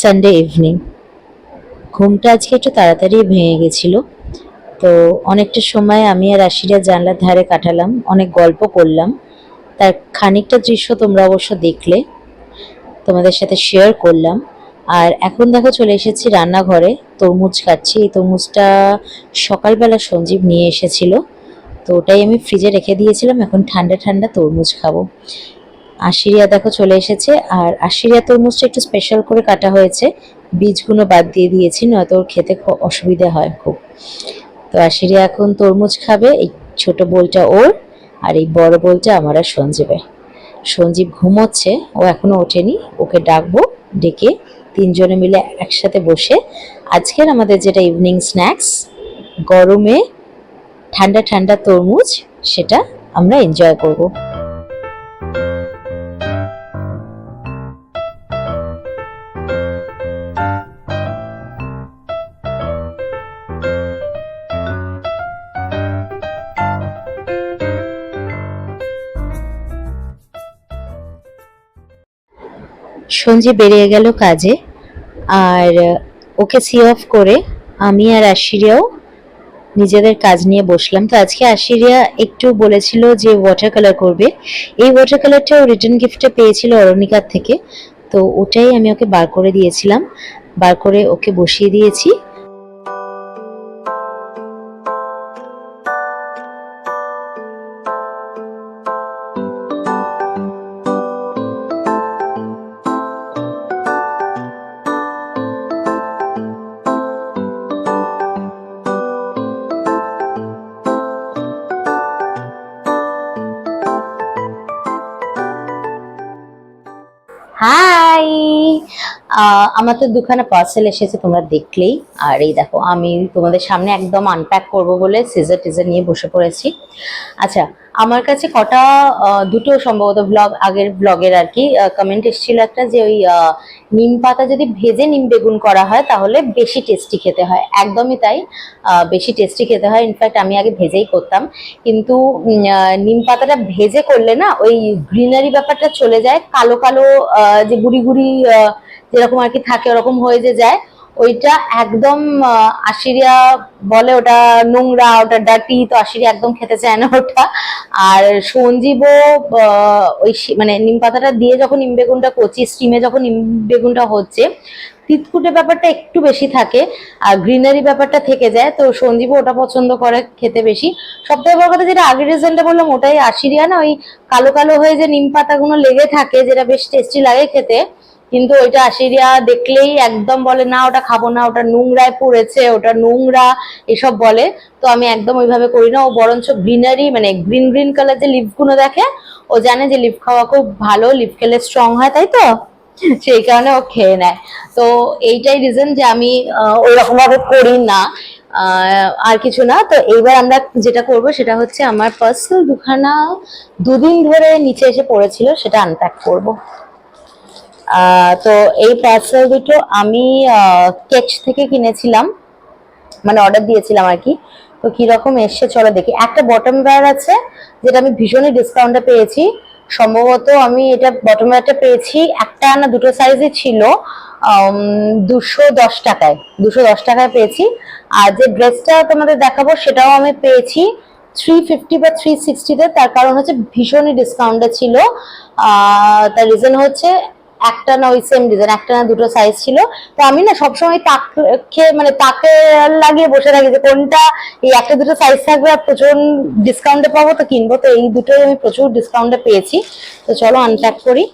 Sunday evening ঘুমটা আজকে একটু তাড়াতাড়ি ভেঙে গেছিল। তো অনেকটা সময় আমি আর আশিরা জানলার ধারে কাটালাম, অনেক গল্প করলাম। তার খানিকটা দৃশ্য তোমরা অবশ্য দেখলে, তোমাদের সাথে শেয়ার করলাম। আর এখন দেখো চলে এসেছি রান্নাঘরে, তরমুজ কাটছি। এই তরমুজটা সকালবেলা সঞ্জীব নিয়ে এসেছিল। তো ওটাই আমি ফ্রিজে রেখে দিয়েছিলাম, এখন ঠান্ডা ঠান্ডা তরমুজ খাব। আশিরিয়া দেখো চলে এসেছে, আর আশিরিয়া তরমুজটা একটু স্পেশাল করে কাটা হয়েছে। বীজগুলো বাদ দিয়ে দিয়েছি, নয়তো ওর খেতে খুব অসুবিধা হয় খুব। তো আশিরিয়া এখন তরমুজ খাবে, এই ছোট বোলটা ওর, আর এই বড় বোলটা আমার আর সঞ্জীবের। সঞ্জীব ঘুমোচ্ছে, ও এখনও ওঠেনি, ওকে ডাকবো, ডেকে তিনজনে মিলে একসাথে বসে আজকের আমাদের যেটা ইভিনিং স্ন্যাক্স গরমে ঠান্ডা ঠান্ডা তরমুজ, সেটা আমরা এনজয় করব। সঞ্জে বেরিয়ে গেল কাজে। আর ওকে সি অফ করে আমি আর আশিরিয়াও নিজেদের কাজ নিয়ে বসলাম। তো আজকে আশিরিয়া একটু বলেছিল যে ওয়াটার কালার করবে। এই ওয়াটার কালারটাও রিটার্ন গিফটটা পেয়েছিল অরণিকার থেকে। তো ওটাই আমি ওকে বার করে দিয়েছিলাম। বার করে ওকে বসিয়ে দিয়েছি। আমার তো দুখানা পার্সেল এসেছে, তোমরা দেখলেই। আর এই দেখো, আমি তোমাদের সামনে একদম আনপ্যাক করব বলে সিজার টিজার নিয়ে বসে পড়েছি। আচ্ছা আমার কাছে কটা দুটো সম্ভবত ব্লগ আগের ব্লগের আর কি কমেন্ট এসেছিল একটা যে ওই নিম পাতা যদি ভেজে নিম বেগুন করা হয়, তাহলে বেশি টেস্টি খেতে হয়। একদমই তাই বেশি টেস্টি খেতে হয়। ইনফ্যাক্ট আমি আগে ভেজেই করতাম। কিন্তু নিম পাতাটা ভেজে করলে না, ওই গ্রিনারি ব্যাপারটা চলে যায়। কালো কালো যে গুড়ি গুড়ি যেরকম আর কি থাকে, ওরকম হয়ে যে যায়, ওইটা একদম আশিরিয়া বলে ওটা নোংরা, ওটা ডাটি তো আশিরিয়া একদম খেতে চায় না ওটা। আর সঞ্জীবও ওই মানে নিম পাতাটা দিয়ে যখন নিম বেগুনটা করছি স্টিমে যখন নিম বেগুনটা হচ্ছে তিতকুটে ব্যাপারটা একটু বেশি থাকে, আর গ্রিনারি ব্যাপারটা থেকে যায়, তো সঞ্জীবও ওটা পছন্দ করে খেতে বেশি। সবথেকে বড় কথা যেটা আগের রেজাল্টে বললাম, ওটাই আশিরিয়া না, ওই কালো কালো হয়ে যে নিম পাতাগুলো লেগে থাকে, যেটা বেশ টেস্টি লাগে খেতে কিন্তু ওইটা আশিরিয়া দেখলেই একদম বলে, না, ওটা খাব না, ওটা নোংরায় পড়েছে, ওটা নোংরা, এসব বলে। তো আমি একদম ওইভাবে করি না। ও বরঞ্চ গ্রিনারি মানে গ্রিন গ্রিন কালার যে লিফগুলো দেখে, ও জানে যে লিফ খাওয়া খুব ভালো, লিফ খেলে স্ট্রং হয়, তাই তো? সেই কারণে ও খেয়ে নেয়। তো এইটাই রিজন যে আমি ওই করি না। আর কিছু না। তো এইবার আমরা যেটা করব, সেটা হচ্ছে আমার পার্সেল দুখানা দুদিন ধরে নিচে এসে পড়েছিল, সেটা আনপ্যাক করব। তো এই পার্সেল দুটো আমি কেচ থেকে কিনেছিলাম। মানে অর্ডার দিয়েছিলাম আর কি। তো কীরকম এসছে চলো দেখি। একটা বটম ওয়্যার আছে, যেটা আমি ভীষণই ডিসকাউন্টে পেয়েছি। সম্ভবত আমি এটা বটম ওয়্যারটা পেয়েছি, একটা না দুটো সাইজই ছিল দুশো দশ টাকায়। দুশো দশ টাকায় পেয়েছি। আর যে ড্রেসটা তোমাদের দেখাবো, সেটাও আমি পেয়েছি থ্রি ফিফটি বা থ্রি সিক্সটিতে তার কারণ হচ্ছে ভীষণই ডিসকাউন্টে ছিল। তার রিজন হচ্ছে একটা না ওই সেম ডিজাইন একটা না দুটো সাইজ ছিল। তো আমি না সবসময় তাক খেয়ে মানে তাকে লাগিয়ে বসে থাকি যে কোনটা এই একটা দুটো সাইজ থাকবে আর প্রচুর ডিসকাউন্টে পাবো, তো কিনবো। তো এই দুটোই আমি প্রচুর ডিসকাউন্টে পেয়েছি। তো চলো আনপ্যাক করি।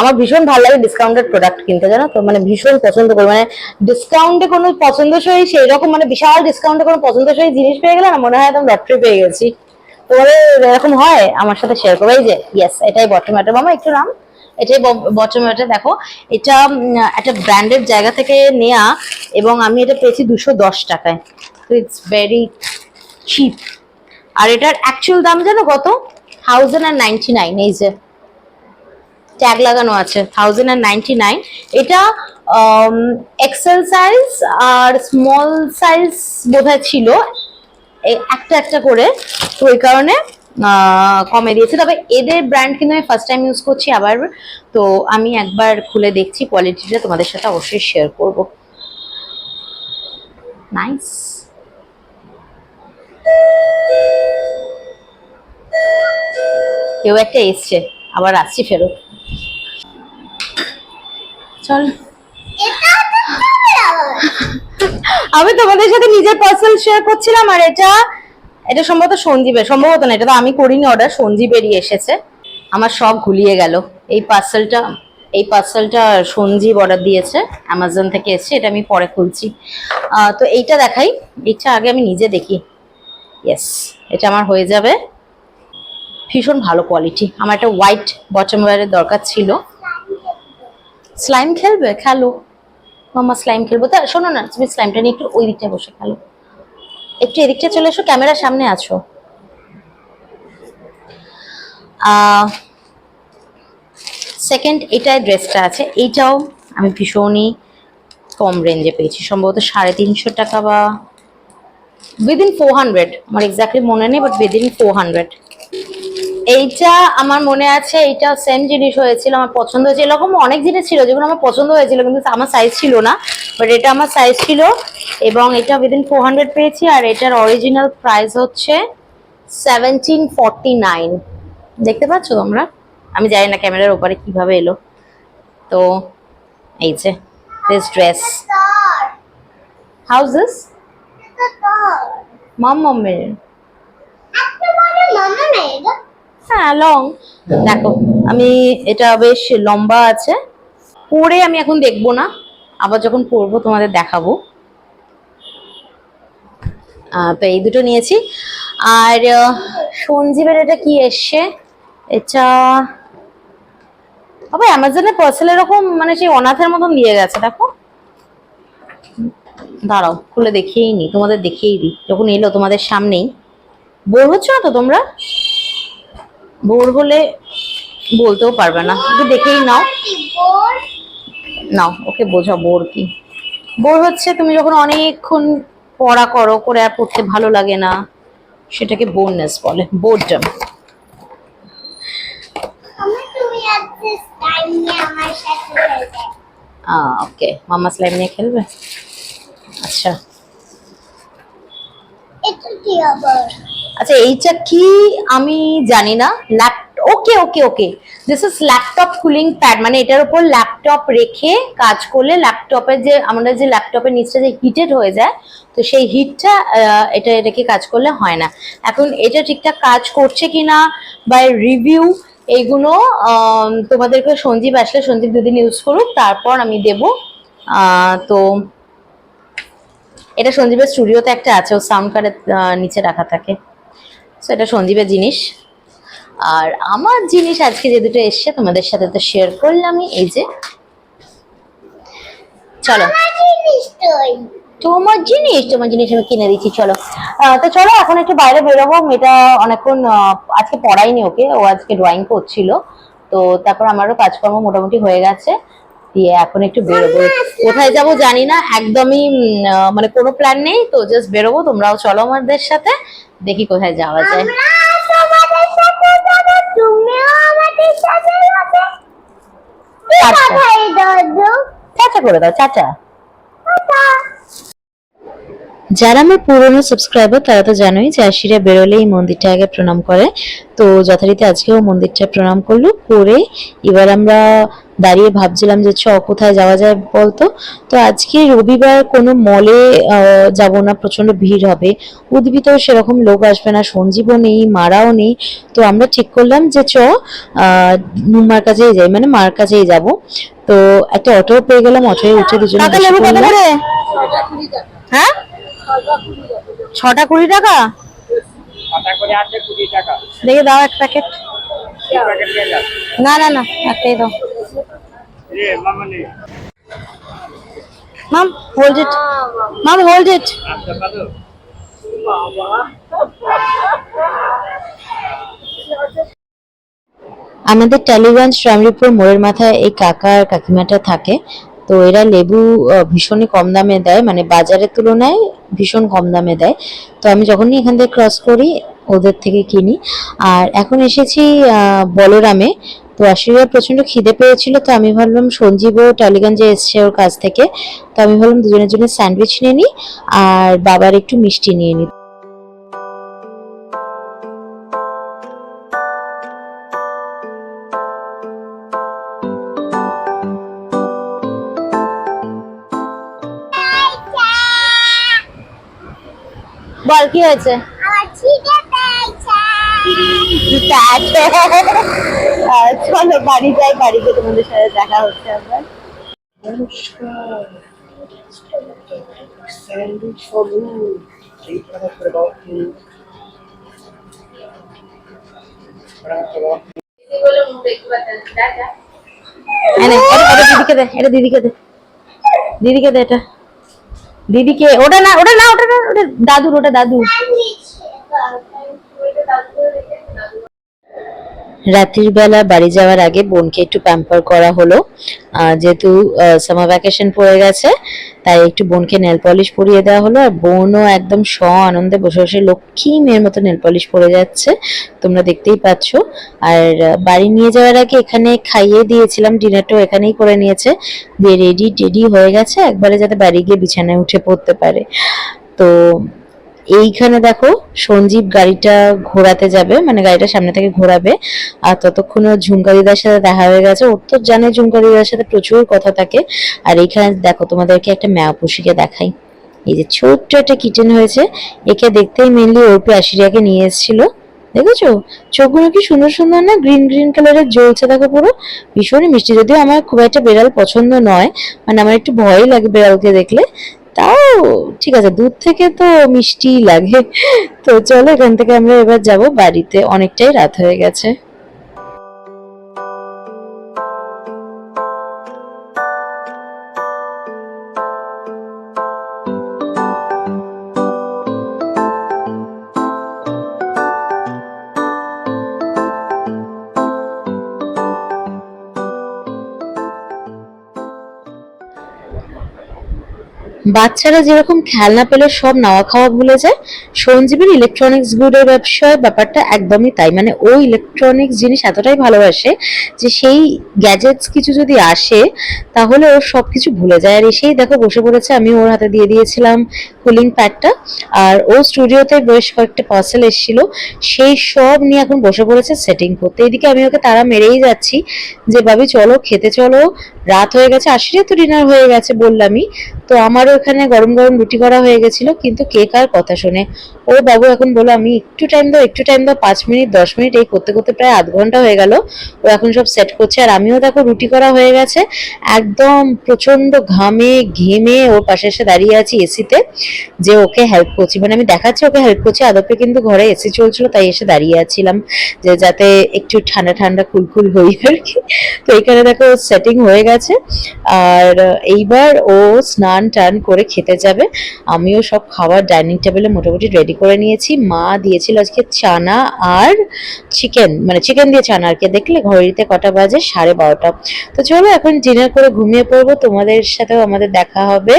আমার ভীষণ ভালো লাগে ডিসকাউন্টেড প্রোডাক্ট কিনতে, জানো তো? মানে ভীষণ পছন্দ করি। মানে ডিসকাউন্টে কোনো পছন্দসই সেই রকম মানে বিশাল ডিসকাউন্টে কোনো পছন্দসই জিনিস পেয়ে গেলে না মনে হয় একদম লটারি পেয়ে গেছি। তোমাদের এরকম হয়, আমার সাথে শেয়ার করো। এই যে ইয়েস এটাই বটম এটা মামা একটু নাম এটাই বটম এটা দেখো, এটা একটা ব্র্যান্ডেড জায়গা থেকে নেয়া এবং আমি এটা পেয়েছি দুশো দশ টাকায়। তো ইটস ভেরি চিপ আর এটার অ্যাকচুয়াল দাম জানো কত? থাউজেন্ড অ্যান্ড নাইনটি নাইন এই যে। ট্যাগ লাগানো আছে থাউজেন্ড অ্যান্ড নাইনটি নাইন এটা এক্সেল সাইজ আর স্মল সাইজ বোধহয় ছিল। এই একটা একটা করে। তো ওই কারণে কমে দিয়েছে। তবে এদের ব্র্যান্ড কিন্তু আমি ফার্স্ট টাইম ইউজ করছি আবার। তো আমি একবার খুলে দেখছি কোয়ালিটিটা তোমাদের সাথে অবশ্যই শেয়ার করব। নাইস কেউ একটা এসছে, আবার আসছি ফেরত। চল। আমি তোমাদের সাথে নিজের পার্সেল শেয়ার করছিলাম আর এটা এটা সম্ভবত সঞ্জীবের, সম্ভবত না, এটা তো আমি করিনি অর্ডার সঞ্জীবেরই এসেছে। আমার সব ঘুলিয়ে গেল। এই পার্সেলটা এই পার্সেলটা সঞ্জীব অর্ডার দিয়েছে অ্যামাজন থেকে এসেছে, এটা আমি পরে খুলছি। তো এইটা দেখাই, এইটা আগে আমি নিজে দেখি। ইয়েস এটা আমার হয়ে যাবে। ভীষণ ভালো কোয়ালিটি আমার একটা হোয়াইট বটম ওয়ারের দরকার ছিল। স্লাইম খেলবে? খেলো। মামা স্লাইম খেলব। তা শোনো না, তুমি স্লাইমটা নিয়ে একটু ওই দিকটা বসে খেলো। একটু এদিকটা চলে এসো ক্যামেরার সামনে আছো। সেকেন্ড এটাই ড্রেসটা আছে, এইটাও আমি ভীষণই কম রেঞ্জে পেয়েছি। সম্ভবত সাড়ে তিনশো টাকা বা উইদিন ফোর হান্ড্রেড আমার এক্স্যাক্টলি মনে নেই বাট উইদিন ফোর হান্ড্রেড এইটা আমার মনে আছে এইটা সেম জিনিস হয়েছিল আমার পছন্দ হয়েছে। এরকম অনেক জিনিস ছিল যেগুলো আমার পছন্দ হয়েছিল কিন্তু আমার সাইজ ছিল না। বাট এটা আমার সাইজ ছিল এবং এটা উইদিন ফোর হান্ড্রেড পেয়েছি আর এটার অরিজিনাল প্রাইস হচ্ছে সেভেন্টিন ফর্টি নাইন দেখতে পাচ্ছ তোমরা? আমি জানি না ক্যামেরার ওপারে কীভাবে এলো। তো এই যে this dress house this mum মামের হ্যাঁ লং দেখো, আমি, এটা বেশ লম্বা আছে। পরে আমি এখন দেখব না, আবার যখন পরবো তোমাদের দেখাবো। তো এই দুটো নিয়েছি। আর সঞ্জীবের এটা কি এসছে? এটা আবার অ্যামাজনে পার্সেল এরকম মানে সেই অনাথের মতন দিয়ে গেছে, দেখো। দাঁড়াও, খুলে দেখিয়েই নি, তোমাদের দেখিয়েই দিই। যখন এলো তোমাদের সামনেই। বোর হচ্ছ না তো তোমরা? বোর হলে বলতেও পারবে না। একটু দেখেই নাও। নাও, ওকে বোঝা বোর কি। বোর হচ্ছে তুমি যখন অনেকক্ষণ পড়া করো, করে আর পড়তে ভালো লাগে না, সেটাকে বোরনেস বলে, বোরডম। ওকে, মামা নিয়ে খেলবে? আচ্ছা। আচ্ছা এইটা কি আমি জানি না। Lap okay okay okay this is laptop cooling pad মানে এটার উপর ল্যাপটপ রেখে কাজ করলে ল্যাপটপের যে, আমাদের যে ল্যাপটপের নিচটা যে হিটেড হয়ে যায়, তো সেই হিটটা এটা রেখে কাজ করলে হয় না। এখন এটা ঠিকঠাক কাজ করছে কিনা বা রিভিউ এইগুলো তোমাদেরকে সঞ্জীব আসলে, সঞ্জীব দুদিন ইউজ করুক, তারপর আমি দেব তো এটা সঞ্জীবের স্টুডিওতে একটা আছে, ও সাউন্ড কার্ডের নিচে রাখা থাকে। তো এটা সঞ্জীবের জিনিস। আর আমার জিনিস আজকে যে দুটো এসছে তোমাদের সাথে তো শেয়ার করলামই এই যে। চলো। তোমার জিনিস তোমার জিনিস আমি কিনে দিচ্ছি চলো। আহ, তো চলো এখন একটু বাইরে বেরোবো। মেয়েটা অনেকক্ষণ আজকে পড়াইনি ওকে ও আজকে ড্রয়িং করছিল। তো তারপর আমারও কাজকর্ম মোটামুটি হয়ে গেছে। দিয়ে এখন একটু বেরোবো। কোথায় যাব জানি না একদমই মানে কোনো প্ল্যান নেই তো জাস্ট বেরোবো তোমরাও চলো আমাদের সাথে দেখি কোথায় যাওয়া যায়। চাচা। করে দাও চাচা। যারা আমার পুরনো সাবস্ক্রাইবার তারা তো জানোই যে আশিরা বেরোলে এই মন্দিরটা আগে প্রণাম করে। তো যথারীতি আজকেও মন্দিরটা প্রণাম করল করে এবার আমরা দাঁড়িয়ে ভাবছিলাম যে চ কোথায় যাওয়া যায় বলতো? তো আজকে রবিবার কোনো মলে যাব না প্রচণ্ড ভিড় হবে। উদ্ভিদও সেরকম লোক আসবে না সঞ্জীবও নেই মারাও নেই। তো আমরা ঠিক করলাম যে চ মার কাছেই যাই মানে মার কাছেই যাব। তো একটা অটো পেয়ে গেলাম অটোয় উঠে দুজনে। হ্যাঁ? ছটা কুড়ি টাকা? দেখে দাও এক প্যাকেট। না না না একটাই দাও। মাম হোল্ড ইট আসতে পারো। আমাদের টালিগঞ্জ রামরিপুর মোড়ের মাথায় এই কাকা আর কাকিমাটা থাকে। তো এরা লেবু ভীষণই কম দামে দেয়। মানে বাজারের তুলনায় ভীষণ কম দামে দেয়। তো আমি যখনই এখান থেকে ক্রস করি ওদের থেকে কিনি। আর এখন এসেছি বলরামে। তো আশীর্বাদ প্রচণ্ড খিদে পেয়েছিল তো আমি ভাবলাম সঞ্জীবও টালিগঞ্জে এসছে ওর কাছ থেকে। তো আমি ভাবলাম দুজনের জন্য স্যান্ডউইচ নিয়ে নিই আর বাবার একটু মিষ্টি নিয়ে নিই। বল কি হয়েছে? আমার খিদে পেয়েছে চলো, বাড়ি যাই বাড়িতে তোমাদের সাথে দেখা হচ্ছে আবার। এটা দিদিকে দে, এটা দিদিকে দে। দিদিকে দে এটা। দিদিকে, ওটা না ওটা না ওটা না, ওটা দাদুর, ওটা দাদু রাত্রির বেলা বাড়ি যাওয়ার আগে বোনকে একটু প্যাম্পার করা হলো। যেহেতু সামার ভ্যাকেশন পড়ে গেছে, তাই একটু বোনকে নেল পলিশ পরিয়ে দেওয়া হলো। আর বোনও একদম স আনন্দে বসে বসে লক্ষ্মী মেয়ের মতো নেল পলিশ পরে যাচ্ছে, তোমরা দেখতেই পাচ্ছ। আর বাড়ি নিয়ে যাওয়ার আগে এখানে খাইয়ে দিয়েছিলাম, ডিনারটাও এখানেই করে নিয়েছে। দিয়ে রেডি টেডি হয়ে গেছে, একবারে যাতে বাড়ি গিয়ে বিছানায় উঠে পড়তে পারে। তো এইখানে দেখো সঞ্জীব গাড়িটা ঘোরাতে যাবে মানে গাড়িটা সামনে থেকে ঘোরাবে। আর ততক্ষণে ওর ঝুমকা দিদার সাথে দেখা হয়ে গেছে। ওর তো জানে ঝুমকা দিদার সাথে প্রচুর কথা থাকে। আর এইখানে দেখো তোমাদেরকে একটা ম্যাপুষিকে দেখাই। এই যে ছোট্ট একটা কিচেন হয়েছে। একে দেখতেই মেনলি ওরপি আশিরিয়াকে নিয়ে এসেছিল। দেখেছ? চোখগুলো কি সুন্দর সুন্দর না? গ্রিন গ্রিন কালারের জ্বলছে দেখো পুরো। ভীষণই মিষ্টি। যদিও আমার খুব একটা বেড়াল পছন্দ নয় মানে আমার একটু ভয়ই লাগে বেড়ালকে দেখলে। তাও, ঠিক আছে, দুধ থেকে তো মিষ্টি লাগে। তো চলো এখান থেকে আমরা এবার যাব, বাড়িতে অনেকটাই রাত হয়ে গেছে। বাচ্চারা যেরকম খেলনা পেলে সব নাওয়া খাওয়া ভুলে যায় সঞ্জীবের ইলেকট্রনিক্স গুডের ব্যবসায় ব্যাপারটা একদমই তাই। মানে ও ইলেকট্রনিক্স জিনিস এতটাই ভালোবাসে যে সেই গ্যাজেটস কিছু যদি আসে, তাহলে ও সব কিছু ভুলে যায়। আর এসেই দেখো বসে পড়েছে, আমি ওর হাতে দিয়ে দিয়েছিলাম কুলিং প্যাডটা আর ও স্টুডিওতে বেশ কয়েকটা পার্সেল এসেছিল, সেই সব নিয়ে এখন বসে পড়েছে সেটিং করতে। এদিকে আমি ওকে তারা মেরেই যাচ্ছি যে, ভাবি, চলো, খেতে চলো। রাত হয়ে গেছে আশিরে তো ডিনার হয়ে গেছে বললামই। তো আমারও এখানে গরম গরম রুটি করা হয়ে গেছিল, কিন্তু কে কার কথা শুনে। ও বাবু এখন বলো আমি একটু টাইম দাও, একটু টাইম দাও, পাঁচ মিনিট, দশ মিনিট, এই করতে করতে প্রায় আধ ঘণ্টা হয়ে গেল। ও এখন সব সেট করছে, আর আমিও দেখো রুটি করা হয়ে গেছে। একদম প্রচণ্ড ঘামে, ঘেমে ওর পাশে এসে দাঁড়িয়ে আছি এসিতে যে ওকে হেল্প করছি। মানে আমি দেখাচ্ছি, ওকে হেল্প করছি। আদপে কিন্তু ঘরে এসি চলছিল, তাই এসে দাঁড়িয়ে আছিলাম, যে যাতে একটু ঠান্ডা ঠান্ডা কুলকুল হই আর কি। তো এখানে দেখো সেটিং হয়ে গেছে। আর এইবার ও স্নান টান করে খেতে যাবে। আমিও সব খাবার ডাইনিং টেবিলে মোটামুটি রেডি করে নিয়েছি। মা দিয়েছিল আজকে চানা আর চিকেন মানে চিকেন দিয়ে চানা আর কি। দেখলে ঘড়িতে কটা বাজে? সাড়ে বারোটা। তো চলো এখন ডিনার করে ঘুমিয়ে পড়ব। তোমাদের সাথেও আমাদের দেখা হবে।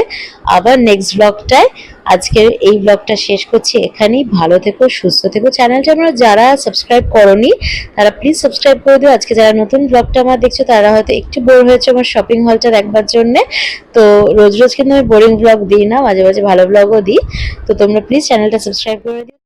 আবার নেক্সট ব্লগটায় আজকের এই ব্লগটা শেষ করছি এখানেই। ভালো থেকো, সুস্থ থেকো। চ্যানেলটা আমরা যারা সাবস্ক্রাইব করনি, তারা প্লিজ সাবস্ক্রাইব করে দিও। আজকে যারা নতুন ব্লগটা আমার দেখছ, তারা হয়তো একটু বোর হয়েছে আমার শপিং হলটা দেখবার জন্যে। তো রোজ রোজ কিন্তু আমি বোরিং ব্লগ দিই না, মাঝে মাঝে ভালো ব্লগও দিই। তো তোমরা প্লিজ চ্যানেলটা সাবস্ক্রাইব করে দিও।